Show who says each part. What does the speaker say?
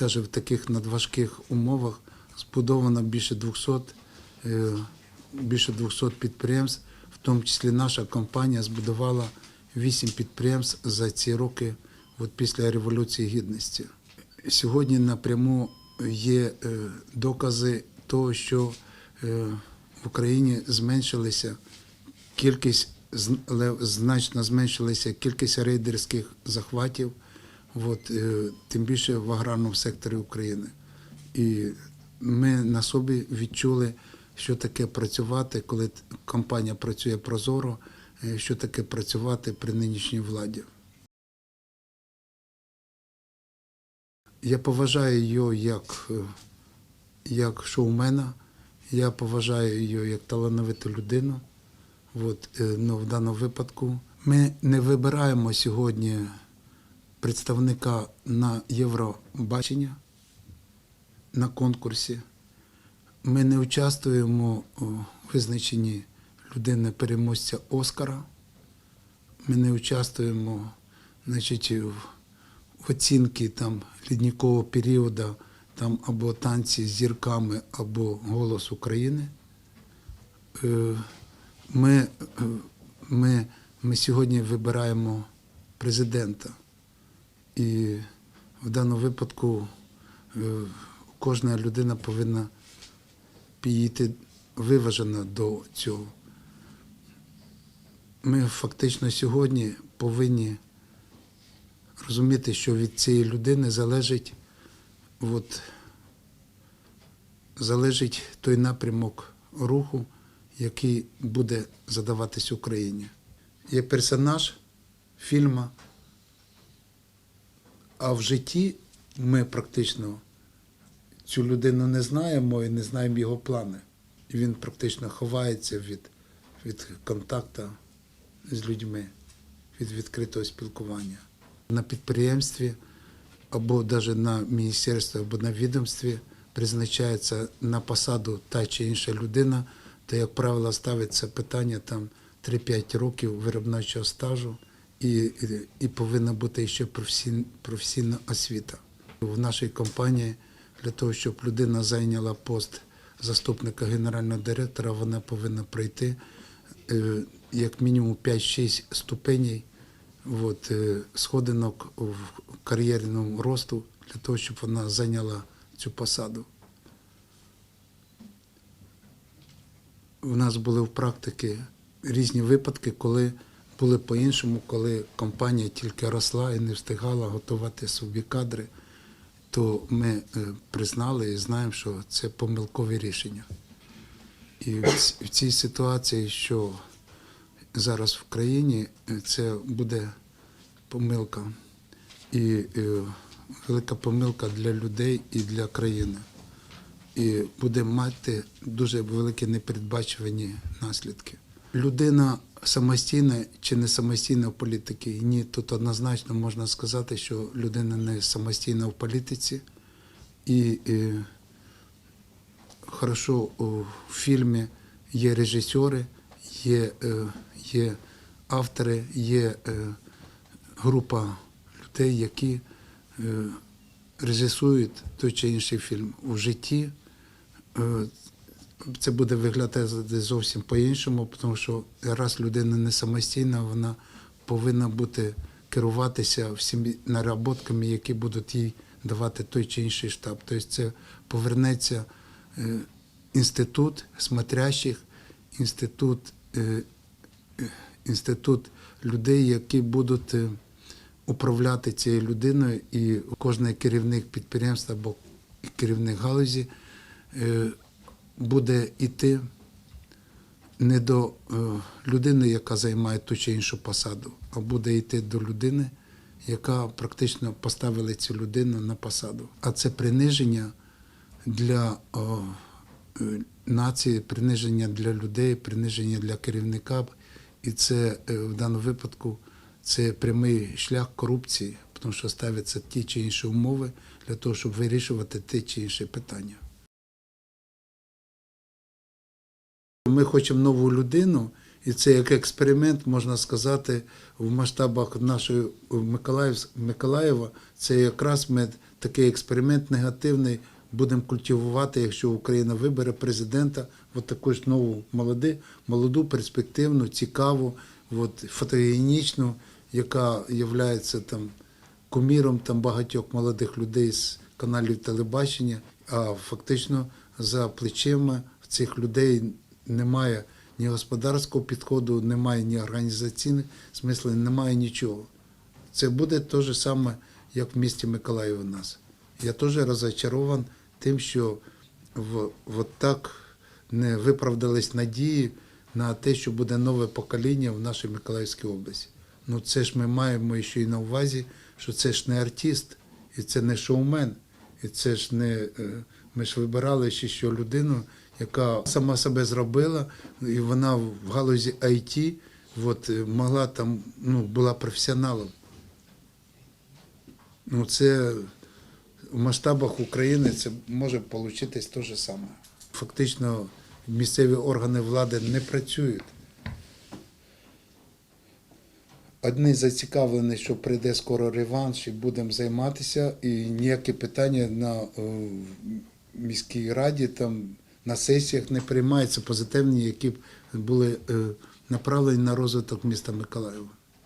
Speaker 1: навіть в таких надважких умовах збудовано більше 200, е, більше 200 підприємств, в тому числі наша компанія збудувала 8 підприємств за ці роки от після Революції Гідності. Сьогодні напряму є е, докази того, що е, в Україні зменшилися кількість значно зменшилася кількість рейдерських захватів, от, е, тим більше в аграрному секторі України. І ми на собі відчули, що таке працювати, коли компанія працює прозоро, е, що таке працювати при нинішній владі. Я поважаю її як, е, як шоумена, я поважаю її як талановиту людину. От, ну, в даному випадку ми не вибираємо сьогодні представника на Євробачення на конкурсі. Ми не участвуємо у визначенні людини переможця Оскара. Ми не участвуємо значить, в, оцінці там, ліднікового періоду там, або танці з зірками, або голос України. Е, Ми, е, ми, ми сьогодні вибираємо президента. І в даному випадку е, кожна людина повинна підійти виважена до цього. Ми фактично сьогодні повинні розуміти, що від цієї людини залежить, от, залежить той напрямок руху, який буде задаватись Україні. Є персонаж фільму, а в житті ми практично цю людину не знаємо і не знаємо його плани. І він практично ховається від, від контакту з людьми, від відкритого спілкування. На підприємстві або навіть на міністерстві, або на відомстві призначається на посаду та чи інша людина, то, як правило, ставиться питання там 3-5 років виробничого стажу і, і, повинна бути ще професійна, професійна освіта. В нашій компанії для того, щоб людина зайняла пост заступника генерального директора, вона повинна пройти е, як мінімум 5-6 ступеней от, е, сходинок в кар'єрному росту для того, щоб вона зайняла цю посаду. У нас були в практиці різні випадки, коли були по-іншому, коли компанія тільки росла і не встигала готувати собі кадри, то ми е, признали і знаємо, що це помилкові рішення. І в цій ситуації, що зараз в країні, е, це буде помилка. І е, велика помилка для людей і для країни. І буде мати дуже великі непередбачувані наслідки. Людина самостійна чи не самостійна в політиці? Ні, тут однозначно можна сказати, що людина не самостійна в політиці. І е, хорошо у фільмі є режисери, є, е, є автори, є е, група людей, які е, режисують той чи інший фільм у житті. Це буде виглядати зовсім по-іншому, тому що раз людина не самостійна, вона повинна бути керуватися всіми наработками, які будуть їй давати той чи інший штаб. Тобто це повернеться е, інститут смотрящих, інститут, е, е, інститут людей, які будуть управляти цією людиною, і кожен керівник підприємства або керівник галузі буде йти не до е, людини, яка займає ту чи іншу посаду, а буде йти до людини, яка практично поставила цю людину на посаду. А це приниження для е, нації, приниження для людей, приниження для керівника. І це е, в даному випадку це прямий шлях корупції, тому що ставляться ті чи інші умови для того, щоб вирішувати ті чи інші питання. Ми хочемо нову людину, І це як експеримент, можна сказати, в масштабах нашої Миколаєва, це якраз ми такий експеримент негативний будемо культивувати, якщо Україна вибере президента, от таку ж нову молоди, молоду, перспективну, цікаву, от, фотогенічну, яка є там куміром там багатьох молодих людей з каналів телебачення, а фактично за плечима цих людей немає ні господарського підходу, немає ні організаційних смислів, немає нічого. Це буде те ж саме, як в місті Миколаїв у нас. Я теж розочарован тим, що в, от так не виправдались надії на те, що буде нове покоління в нашій Миколаївській області. Ну це ж ми маємо ще й на увазі, що це ж не артист, і це не шоумен, і це ж не. е, Ми ж вибирали ще що людину, яка сама себе зробила, і вона в галузі IT от, е, могла там, ну, була професіоналом. Ну, це в масштабах України це може получитись те ж саме. Фактично місцеві органи влади не працюють. Одні зацікавлені, що прийде скоро реванш і будемо займатися, і ніякі питання на е, міській раді, там, на сесіях не приймаються позитивні, які були е, направлені на розвиток міста Миколаєва.